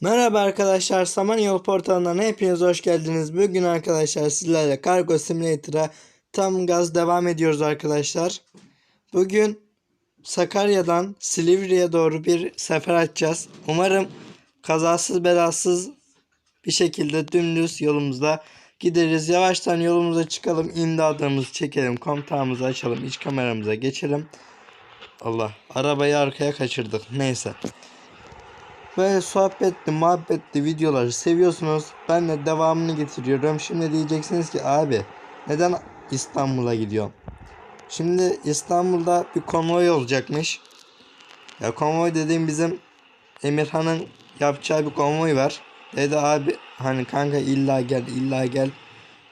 Merhaba arkadaşlar, Samanyolu portalından hepiniz hoş geldiniz. Bugün arkadaşlar sizlerle Cargo Simulator'a tam gaz devam ediyoruz arkadaşlar. Bugün Sakarya'dan Silivri'ye doğru bir sefer açacağız. Umarım kazasız belasız bir şekilde dümdüz yolumuzda gideriz. Yavaştan yolumuza çıkalım, imdadımızı çekelim, kontağımızı açalım, iç kameramıza geçelim. Allah, arabayı arkaya kaçırdık. Neyse. Böyle sohbetli, muhabbetli videoları seviyorsunuz. Ben de devamını getiriyorum. Şimdi diyeceksiniz ki abi neden İstanbul'a gidiyorum? Şimdi İstanbul'da bir konvoy olacakmış. Ya konvoy dediğim bizim Emirhan'ın yapacağı bir konvoy var. Dedi abi hani kanka illa gel illa gel.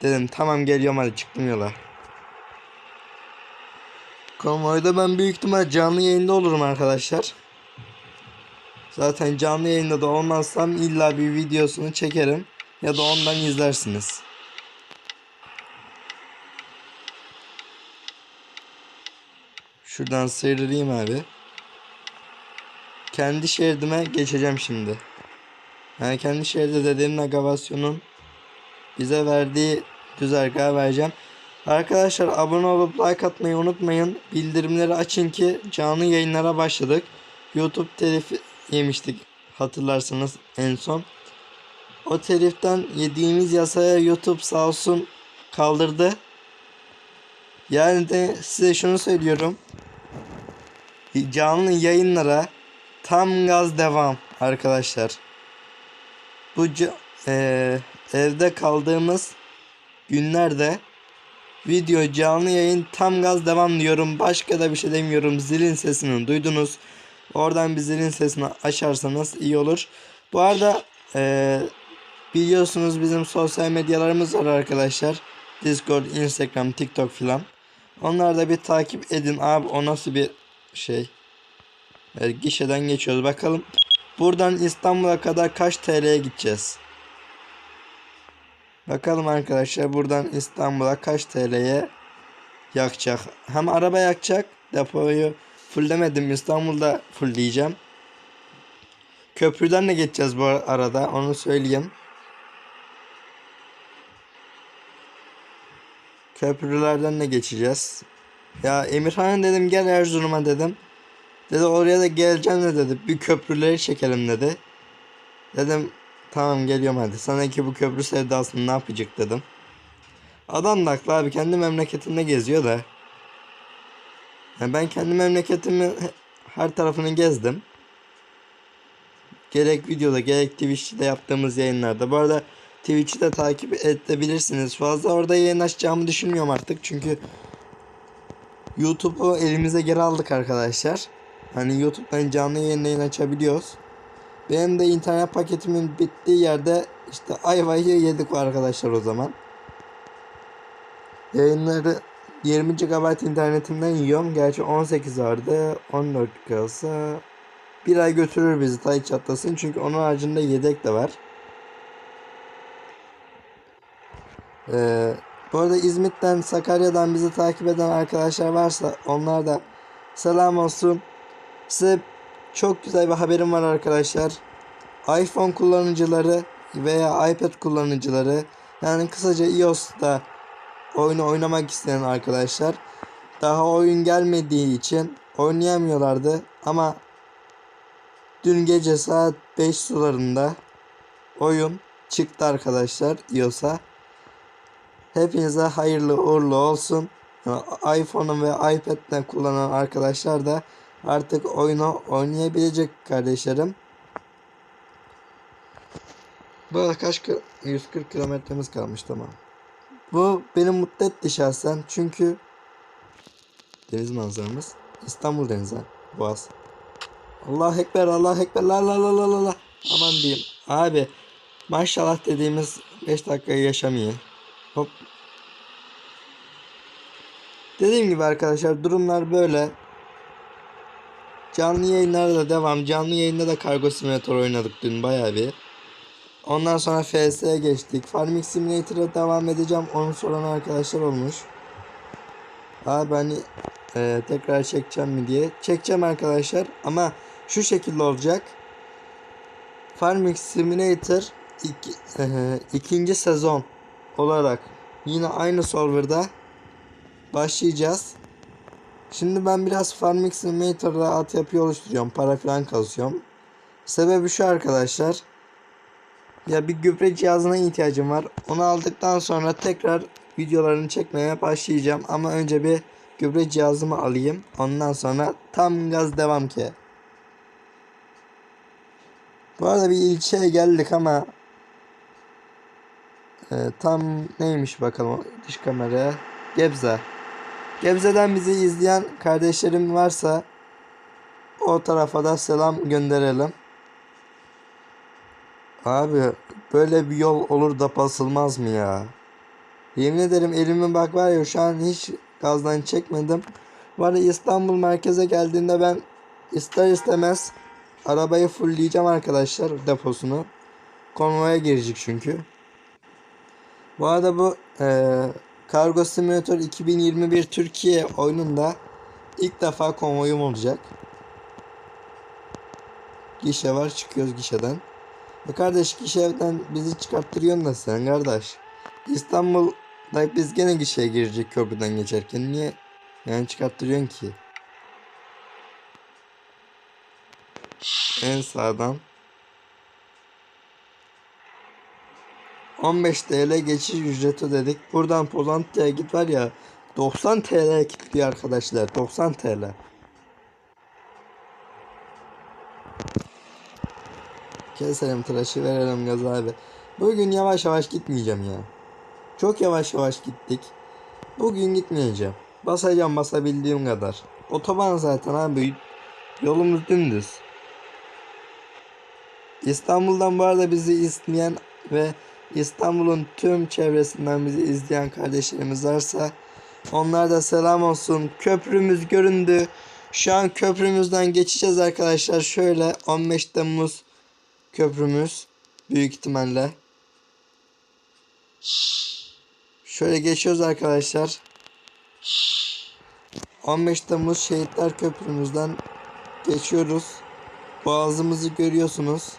Dedim tamam geliyorum hadi çıktım yola. Konvoyda ben büyük ihtimal canlı yayında olurum arkadaşlar. Zaten canlı yayında da olmazsam illa bir videosunu çekerim ya da ondan izlersiniz. Şuradan sıyrılayım abi. Kendi şeridime geçeceğim şimdi. Yani kendi şeridi dediğim navigasyonun bize verdiği düzergahı vereceğim. Arkadaşlar abone olup like atmayı unutmayın. Bildirimleri açın ki canlı yayınlara başladık. YouTube telifi yemiştik hatırlarsanız en son. O teliften yediğimiz yasaya YouTube sağ olsun kaldırdı. Yani de size şunu söylüyorum. Canlı yayınlara tam gaz devam arkadaşlar. Bu eee, evde kaldığımız günlerde video canlı yayın tam gaz devam diyorum. Başka da bir şey demiyorum. Zilin sesini duydunuz. Oradan bir zilin sesini açarsanız iyi olur. Bu arada eee, biliyorsunuz bizim sosyal medyalarımız var arkadaşlar. Discord, Instagram, TikTok filan. Onları da bir takip edin abi. O nasıl bir şey? Evet, gişeden geçiyoruz. Bakalım buradan İstanbul'a kadar kaç TL'ye gideceğiz? Bakalım arkadaşlar buradan İstanbul'a kaç TL'ye yakacak. Hem araba yakacak. Depoyu fulllemedim. İstanbul'da fullleyeceğim. Köprüden de geçeceğiz bu arada. Onu söyleyeyim. Köprülerden de geçeceğiz. Ya Emirhan dedim gel Erzurum'a dedim. Dedi oraya da geleceğim de dedi. Bir köprüleri çekelim dedi. Dedim tamam geliyorum hadi. Sanki bu köprü sevdasını ne yapacak dedim. Adam da abi kendi memleketinde geziyor da. Yani ben kendi memleketimi her tarafını gezdim. Gerek videoda gerek Twitch'te yaptığımız yayınlarda. Bu arada Twitch'i de takip edebilirsiniz. Fazla orada yayın açacağımı düşünmüyorum artık. Çünkü YouTube'u elimize geri aldık arkadaşlar. Hani YouTube'dan canlı yayın yayın açabiliyoruz. Benim de internet paketimin bittiği yerde işte ayvayı yedik arkadaşlar o zaman. Yayınları 20 GB internetimden yiyorum. Gerçi 18 vardı. 14 kalsa bir ay götürür bizi tay çatlasın. Çünkü onun haricinde yedek de var. Ee, bu arada İzmit'ten, Sakarya'dan bizi takip eden arkadaşlar varsa onlar da selam olsun. Size çok güzel bir haberim var arkadaşlar. iPhone kullanıcıları veya iPad kullanıcıları yani kısaca iOS'ta oyunu oynamak isteyen arkadaşlar daha oyun gelmediği için oynayamıyorlardı ama dün gece saat 5 sularında oyun çıktı arkadaşlar iOS'a. Hepinize hayırlı uğurlu olsun. Yani iPhone'u ve iPad'den kullanan arkadaşlar da artık oyunu oynayabilecek kardeşlerim. Bu arada kaç ki- 140 kilometremiz kalmış tamam. Bu beni mutlu etti şahsen çünkü deniz manzaramız İstanbul denizi Boğaz. Allah ekber Allah ekber la la la la la aman diyeyim abi maşallah dediğimiz 5 dakikayı yaşamıyor. Hop. Dediğim gibi arkadaşlar durumlar böyle. Canlı yayınlarda da devam. Canlı yayında da Kargo Simulator oynadık dün bayağı bir. Ondan sonra FS'ye geçtik. Farming Simulator'a devam edeceğim. Onu soran arkadaşlar olmuş. Abi hani e, tekrar çekeceğim mi diye. Çekeceğim arkadaşlar ama şu şekilde olacak. Farming Simulator iki, eee, ikinci sezon olarak yine aynı serverda başlayacağız. Şimdi ben biraz Farming Simulator'da altyapı oluşturuyorum. Para falan kasıyorum. Sebebi şu arkadaşlar. Ya bir gübre cihazına ihtiyacım var. Onu aldıktan sonra tekrar videolarını çekmeye başlayacağım. Ama önce bir gübre cihazımı alayım. Ondan sonra tam gaz devam ki. Bu arada bir ilçeye geldik ama e, tam neymiş bakalım dış kamera. Gebze. Gebze'den bizi izleyen kardeşlerim varsa o tarafa da selam gönderelim. Abi böyle bir yol olur da basılmaz mı ya? Yemin ederim elimin bak var ya şu an hiç gazdan çekmedim. Var ya İstanbul merkeze geldiğinde ben ister istemez arabayı fullleyeceğim arkadaşlar deposunu. Konvoya girecek çünkü. Bu arada bu eee Cargo Simulator 2021 Türkiye oyununda ilk defa konvoyum olacak. Gişe var çıkıyoruz gişeden. E kardeş gişeden bizi çıkarttırıyorsun da sen kardeş. İstanbul'da biz gene gişeye girecek köprüden geçerken niye yani çıkarttırıyorsun ki? En sağdan 15 TL geçiş ücreti ödedik. Buradan Pozantı'ya git var ya 90 TL kilitliyor arkadaşlar. 90 TL. Keselim tıraşı verelim gaz abi. Bugün yavaş yavaş gitmeyeceğim ya. Çok yavaş yavaş gittik. Bugün gitmeyeceğim. Basacağım basabildiğim kadar. Otoban zaten abi. Yolumuz dümdüz. İstanbul'dan bu arada bizi izleyen ve İstanbul'un tüm çevresinden bizi izleyen kardeşlerimiz varsa onlar da selam olsun. Köprümüz göründü. Şu an köprümüzden geçeceğiz arkadaşlar. Şöyle 15 Temmuz köprümüz büyük ihtimalle. Şöyle geçiyoruz arkadaşlar. 15 Temmuz Şehitler Köprümüzden geçiyoruz. Boğazımızı görüyorsunuz.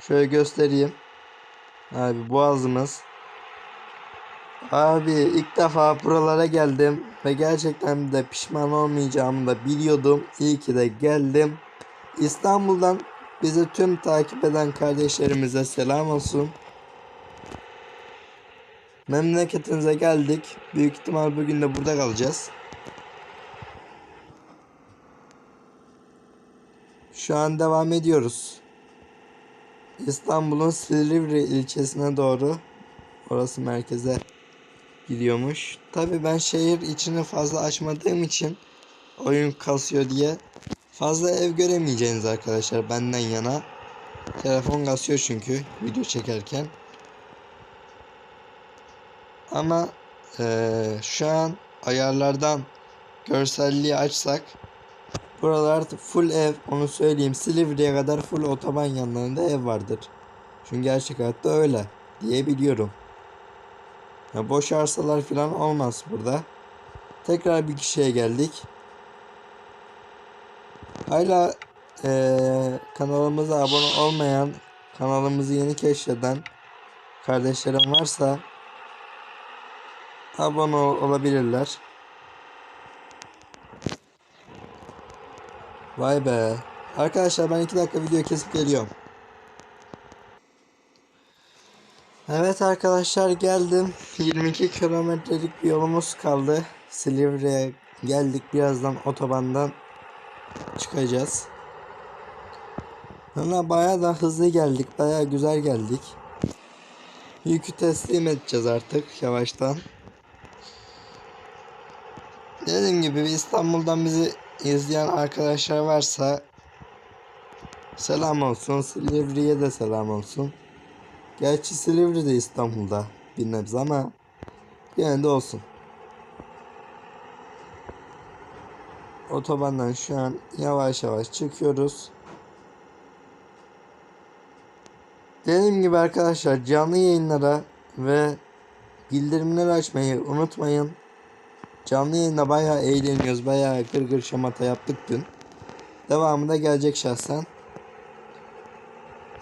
Şöyle göstereyim. Abi boğazımız. Abi ilk defa buralara geldim ve gerçekten de pişman olmayacağımı da biliyordum. İyi ki de geldim. İstanbul'dan bizi tüm takip eden kardeşlerimize selam olsun. Memleketinize geldik. Büyük ihtimal bugün de burada kalacağız. Şu an devam ediyoruz. İstanbul'un Silivri ilçesine doğru. Orası merkeze gidiyormuş. Tabi ben şehir içini fazla açmadığım için oyun kasıyor diye fazla ev göremeyeceğiniz arkadaşlar benden yana. Telefon kasıyor çünkü video çekerken. Ama eee, şu an ayarlardan görselliği açsak buralar full ev onu söyleyeyim Silivri'ye kadar full otoban yanlarında ev vardır. Çünkü gerçek hayatta öyle diyebiliyorum. Ya boş arsalar falan olmaz burada. Tekrar bir kişiye geldik. Hala eee, kanalımıza abone olmayan, kanalımızı yeni keşfeden kardeşlerim varsa abone ol- olabilirler. Vay be. Arkadaşlar ben 2 dakika video kesip geliyorum. Evet arkadaşlar geldim. 22 kilometrelik bir yolumuz kaldı. Silivri'ye geldik. Birazdan otobandan çıkacağız. Valla baya da hızlı geldik. Baya güzel geldik. Yükü teslim edeceğiz artık yavaştan. Dediğim gibi İstanbul'dan bizi izleyen arkadaşlar varsa selam olsun. Silivri'ye de selam olsun. Gerçi Silivri de İstanbul'da bir nebze ama yine de olsun. Otobandan şu an yavaş yavaş çıkıyoruz. Dediğim gibi arkadaşlar canlı yayınlara ve bildirimleri açmayı unutmayın. Canlı yayında bayağı eğleniyoruz. Bayağı gırgır şamata yaptık dün. Devamı da gelecek şahsen.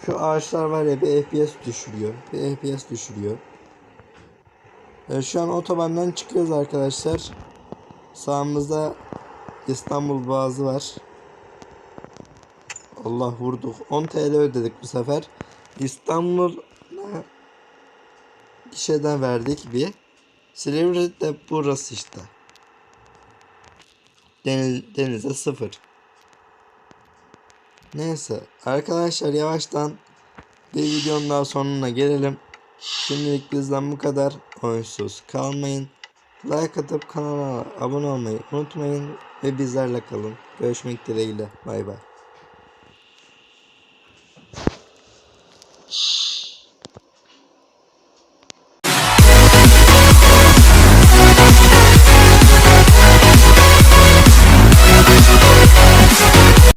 Şu ağaçlar var ya bir FPS düşürüyor. Bir FPS düşürüyor. Ee, şu an otobandan çıkıyoruz arkadaşlar. Sağımızda İstanbul Boğazı var. Allah vurduk. 10 TL ödedik bu sefer. İstanbul gişeden verdik bir. Silivri de burası işte. Deniz, denize sıfır. Neyse arkadaşlar yavaştan bir videonun daha sonuna gelelim. Şimdilik bizden bu kadar. Oyunsuz kalmayın. Like atıp kanala abone olmayı unutmayın ve bizlerle kalın. Görüşmek dileğiyle. Bay bay.